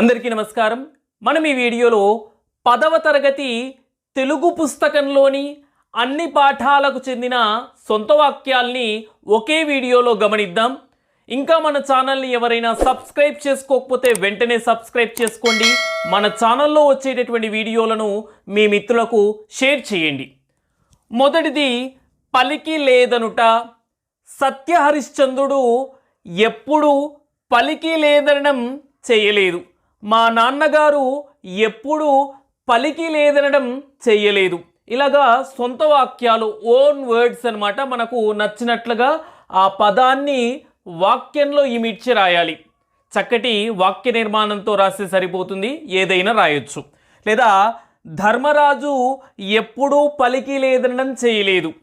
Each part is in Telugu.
అందరికీ నమస్కారం. మనం ఈ వీడియోలో పదవ తరగతి తెలుగు పుస్తకంలోని అన్ని పాఠాలకు చెందిన సొంత వాక్యాల్ని ఒకే వీడియోలో గమనిద్దాం. ఇంకా మన ఛానల్ని ఎవరైనా సబ్స్క్రైబ్ చేసుకోకపోతే వెంటనే సబ్స్క్రైబ్ చేసుకోండి. మన ఛానల్లో వచ్చేటటువంటి వీడియోలను మీ మిత్రులకు షేర్ చేయండి. మొదటిది పలికి లేదనుట. సత్యహరిశ్చంద్రుడు ఎప్పుడు పలికి లేదనడం చేయలేదు. మా నాన్నగారు ఎప్పుడూ పలికి లేదనడం చెయ్యలేదు. ఇలాగా సొంత వాక్యాలు ఓన్ వర్డ్స్ అనమాట మనకు నచ్చినట్లుగా ఆ పదాన్ని వాక్యంలో ఇమిడ్చి రాయాలి. చక్కటి వాక్య నిర్మాణంతో రాస్తే సరిపోతుంది ఏదైనా రాయొచ్చు. లేదా ధర్మరాజు ఎప్పుడూ పలికి లేదనడం చేయలేదు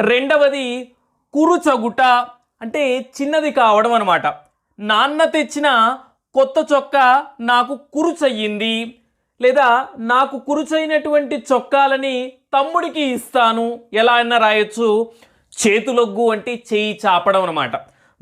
రెండవది కురుచగుట అంటే చిన్నది కావడం అనమాట నాన్న తెచ్చిన కొత్త చొక్కా నాకు కురుచయ్యింది లేదా నాకు కురుచైనటువంటి చొక్కాలని తమ్ముడికి ఇస్తాను ఎలా అయినా రాయొచ్చు. చేతులొగ్గు అంటే చేయి చాపడం అనమాట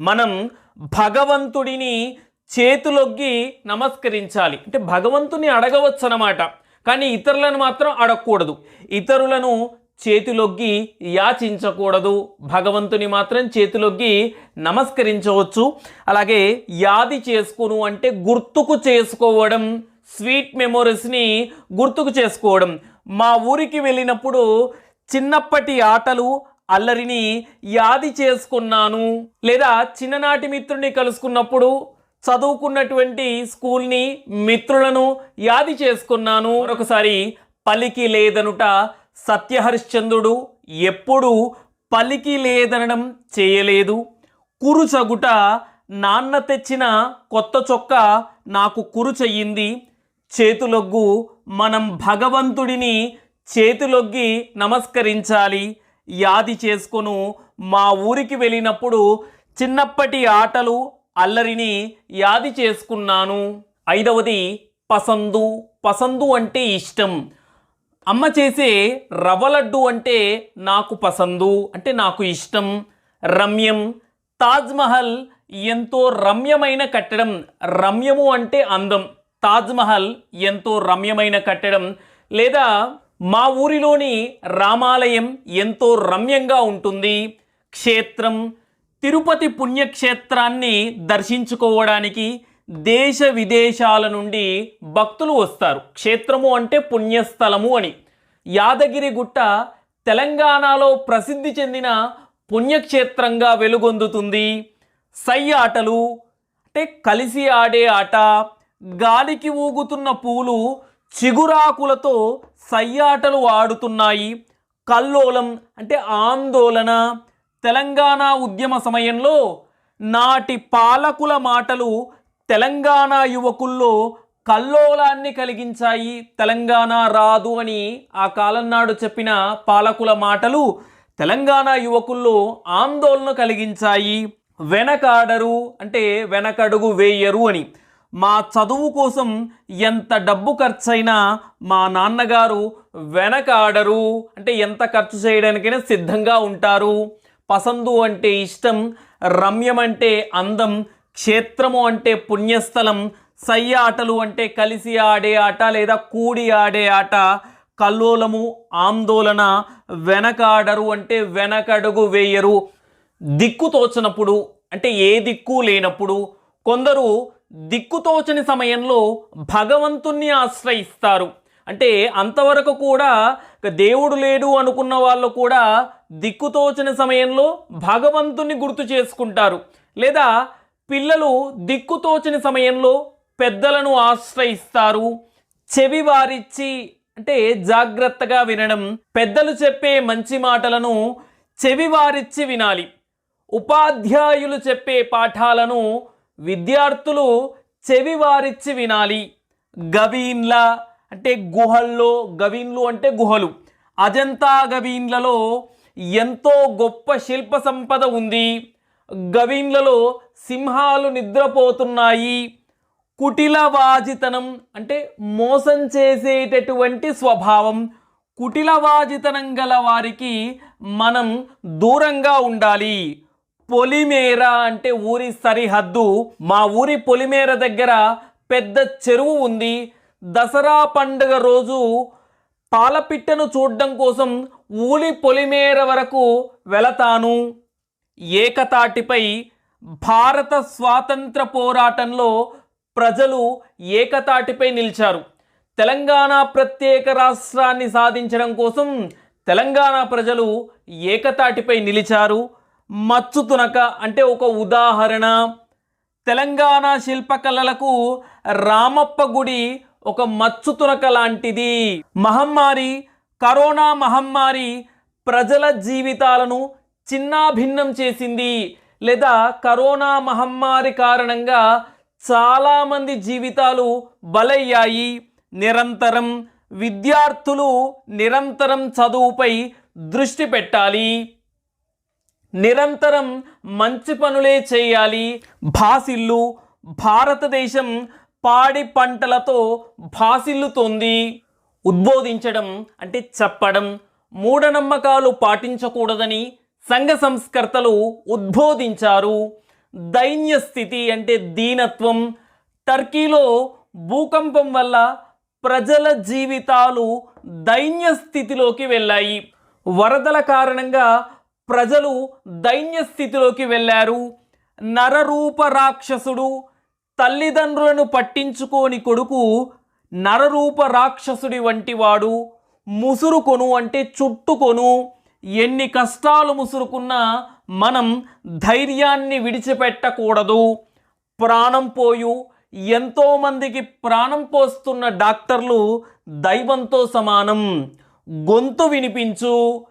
మనం భగవంతుడిని చేతులొగ్గి నమస్కరించాలి. అంటే భగవంతుని అడగవచ్చు అనమాట కానీ ఇతరులను మాత్రం అడగకూడదు. ఇతరులను చేతులొగ్గి యాచించకూడదు. భగవంతుని మాత్రం చేతులొగ్గి నమస్కరించవచ్చు. అలాగే యాది చేసుకును అంటే గుర్తుకు చేసుకోవడం స్వీట్ మెమొరీస్ని గుర్తుకు చేసుకోవడం. మా ఊరికి వెళ్ళినప్పుడు చిన్నప్పటి ఆటలు అల్లరిని యాది చేసుకున్నాను. లేదా చిన్ననాటి మిత్రుడిని కలుసుకున్నప్పుడు చదువుకున్నటువంటి స్కూల్ని మిత్రులను యాది చేసుకున్నాను. ఒకసారి పలికి లేదనుట సత్యహరిశ్చంద్రుడు ఎప్పుడూ పలికి లేదనడం చేయలేదు. కురుచగుట నాన్న తెచ్చిన కొత్త చొక్క నాకు కురుచయ్యింది చేతులొగ్గు మనం భగవంతుడిని చేతులొగ్గి నమస్కరించాలి. యాది చేసుకొను మా ఊరికి వెళ్ళినప్పుడు చిన్నప్పటి ఆటలు అల్లరిని యాది చేసుకున్నాను. ఐదవది పసందు. పసందు అంటే ఇష్టం. అమ్మ చేసే రవ్వ లడ్డు అంటే నాకు పసందు అంటే నాకు ఇష్టం. రమ్యం. తాజ్మహల్ ఎంతో రమ్యమైన కట్టడం. రమ్యము అంటే అందం. తాజ్మహల్ ఎంతో రమ్యమైన కట్టడం. లేదా మా ఊరిలోని రామాలయం ఎంతో రమ్యంగా ఉంటుంది. క్షేత్రం. తిరుపతి పుణ్యక్షేత్రాన్ని దర్శించుకోవడానికి దేశ విదేశాల నుండి భక్తులు వస్తారు. క్షేత్రము అంటే పుణ్యస్థలము అని. యాదగిరి గుట్ట తెలంగాణలో ప్రసిద్ధి చెందిన పుణ్యక్షేత్రంగా వెలుగొందుతుంది. సై ఆటలు అంటే కలిసి ఆడే ఆట గాలికి ఊగుతున్న పూలు చిగురాకులతో సయ్యాటలు ఆడుతున్నాయి. కల్లోలం అంటే ఆందోళన. తెలంగాణ ఉద్యమ సమయంలో నాటి పాలకుల మాటలు తెలంగాణ యువకుల్లో కల్లోలాన్ని కలిగించాయి. తెలంగాణ రాదు అని ఆ కాలం నాడు చెప్పిన పాలకుల మాటలు తెలంగాణ యువకుల్లో ఆందోళన కలిగించాయి. వెనకాడరు అంటే వెనకడుగు వేయరు అని. మా చదువు కోసం ఎంత డబ్బు ఖర్చైనా మా నాన్నగారు వెనకాడరు. అంటే ఎంత ఖర్చు చేయడానికైనా సిద్ధంగా ఉంటారు. పసందు అంటే ఇష్టం రమ్యం అంటే అందం క్షేత్రము అంటే పుణ్యస్థలం సయ్య ఆటలు అంటే కలిసి ఆడే ఆట లేదా కూడి ఆడే ఆట కల్లోలము ఆందోళన వెనకాడరు అంటే వెనకడుగు వేయరు. దిక్కు తోచనప్పుడు అంటే ఏ దిక్కు లేనప్పుడు కొందరు దిక్కుతోచని సమయంలో భగవంతుణ్ణి ఆశ్రయిస్తారు. అంటే అంతవరకు కూడా దేవుడు లేడు అనుకున్న వాళ్ళు కూడా దిక్కుతోచని సమయంలో భగవంతుని గుర్తు చేసుకుంటారు. లేదా పిల్లలు దిక్కుతోచని సమయంలో పెద్దలను ఆశ్రయిస్తారు. చెవి వారిచ్చి అంటే జాగ్రత్తగా వినడం పెద్దలు చెప్పే మంచి మాటలను చెవి వారిచ్చి వినాలి. ఉపాధ్యాయులు చెప్పే పాఠాలను విద్యార్థులు చెవి వారిచ్చి వినాలి. గవీన్ల అంటే గుహల్లో గవీన్లు అంటే గుహలు. అజంతా గవీన్లలో ఎంతో గొప్ప శిల్ప సంపద ఉంది. గవీన్లలో సింహాలు నిద్రపోతున్నాయి. కుటిలవాజితనం అంటే మోసం చేసేటటువంటి స్వభావం. కుటిలవాజితనం గల వారికి మనం దూరంగా ఉండాలి. పొలిమేర అంటే ఊరి సరిహద్దు. మా ఊరి పొలిమేర దగ్గర పెద్ద చెరువు ఉంది. దసరా పండుగ రోజు పాలపిట్టను చూడడం కోసం ఊలి పొలిమేర వరకు వెళతాను. ఏకతాటిపై భారత స్వాతంత్ర పోరాటంలో ప్రజలు ఏకతాటిపై నిలిచారు. తెలంగాణ ప్రత్యేక రాష్ట్రాన్ని సాధించడం కోసం తెలంగాణ ప్రజలు ఏకతాటిపై నిలిచారు. మచ్చు తునక అంటే ఒక ఉదాహరణ. తెలంగాణ శిల్పకళలకు రామప్ప గుడి ఒక మచ్చు తునక లాంటిది. మహమ్మారి కరోనా మహమ్మారి ప్రజల జీవితాలను చిన్నాభిన్నం చేసింది. లేదా కరోనా మహమ్మారి కారణంగా చాలామంది జీవితాలు బలయ్యాయి. నిరంతరం విద్యార్థులు నిరంతరం చదువుపై దృష్టి పెట్టాలి. నిరంతరం మంచి పనులే చేయాలి. భాసిల్లు భారతదేశం పాడి పంటలతో భాసిల్లుతోంది. ఉద్బోధించడం అంటే చెప్పడం మూఢనమ్మకాలు పాటించకూడదని సంఘ సంస్కర్తలు ఉద్బోధించారు. దైన్య స్థితి అంటే దీనత్వం. టర్కీలో భూకంపం వల్ల ప్రజల జీవితాలు దైన్య స్థితిలోకి వెళ్ళాయి. వరదల కారణంగా ప్రజలు దైన్య స్థితిలోకి వెళ్ళారు. నరరూప రాక్షసుడు తల్లిదండ్రులను పట్టించుకోని కొడుకు నరరూప రాక్షసుడి వంటివాడు. ముసురుకొను అంటే చుట్టుకొను ఎన్ని కష్టాలు ముసురుకున్నా మనం ధైర్యాన్ని విడిచిపెట్టకూడదు. ప్రాణం పోయు. ఎంతోమందికి ప్రాణం పోస్తున్న డాక్టర్లు దైవంతో సమానం. గొంతు వినిపించు.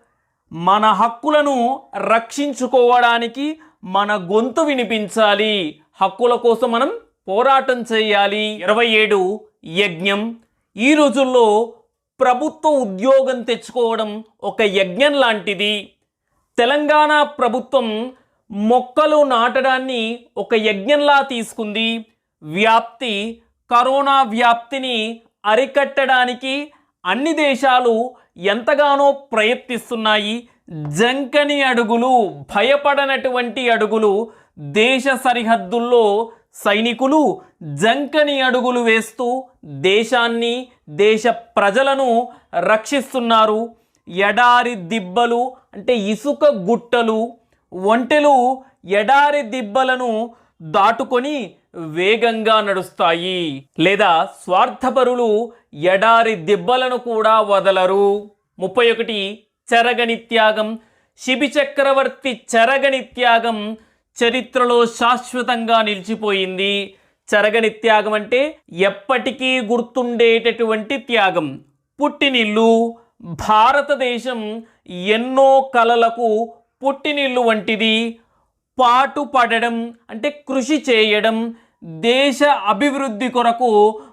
మన హక్కులను రక్షించుకోవడానికి మన గొంతు వినిపించాలి. హక్కుల కోసం మనం పోరాటం చేయాలి. ఇరవై ఏడు యజ్ఞం. ఈ రోజుల్లో ప్రభుత్వ ఉద్యోగం తెచ్చుకోవడం ఒక యజ్ఞం లాంటిది. తెలంగాణ ప్రభుత్వం మొక్కలు నాటడాన్ని ఒక యజ్ఞంలా తీసుకుంది. వ్యాప్తి కరోనా వ్యాప్తిని అరికట్టడానికి అన్ని దేశాలు ఎంతగానో ప్రయత్నిస్తున్నాయి. జంకని అడుగులు భయపడనటువంటి అడుగులు దేశ సరిహద్దుల్లో సైనికులు జంకని అడుగులు వేస్తూ దేశాన్ని దేశ ప్రజలను రక్షిస్తున్నారు. ఎడారి దిబ్బలు అంటే ఇసుక గుట్టలు ఒంటెలు ఎడారి దిబ్బలను దాటుకొని వేగంగా నడుస్తాయి. లేదా స్వార్థపరులు ఎడారి దిబ్బలను కూడా వదలరు. ముప్పై ఒకటి చెరగని త్యాగం. శిబి చక్రవర్తి చెరగని త్యాగం. చరిత్రలో శాశ్వతంగా నిలిచిపోయింది. చెరగని త్యాగం అంటే ఎప్పటికీ గుర్తుండేటటువంటి త్యాగం. పుట్టినిల్లు భారతదేశం ఎన్నో కలలకు పుట్టినిల్లు వంటిది. పాటు పడడం అంటే కృషి చేయడం దేశ అభివృద్ధి కొరకు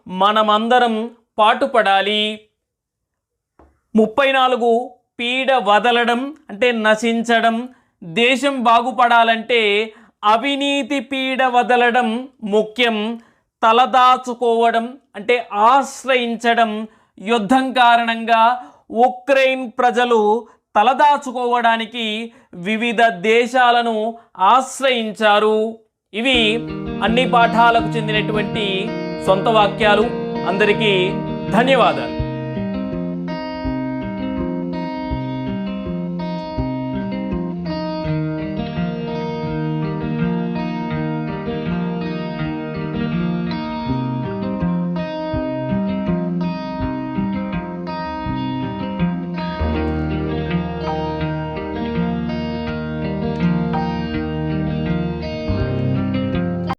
మనమందరం పాటుపడాలి ముప్పై నాలుగు పీడ వదలడం అంటే నశించడం దేశం బాగుపడాలంటే అవినీతి పీడ వదలడం ముఖ్యం తలదాచుకోవడం అంటే ఆశ్రయించడం యుద్ధం కారణంగా ఉక్రెయిన్ ప్రజలు తలదాచుకోవడానికి వివిధ దేశాలను ఆశ్రయించారు. ఇవి అన్ని పాఠాలకు చెందినటువంటి సొంత వాక్యాలు. అందరికీ ధన్యవాదాలు.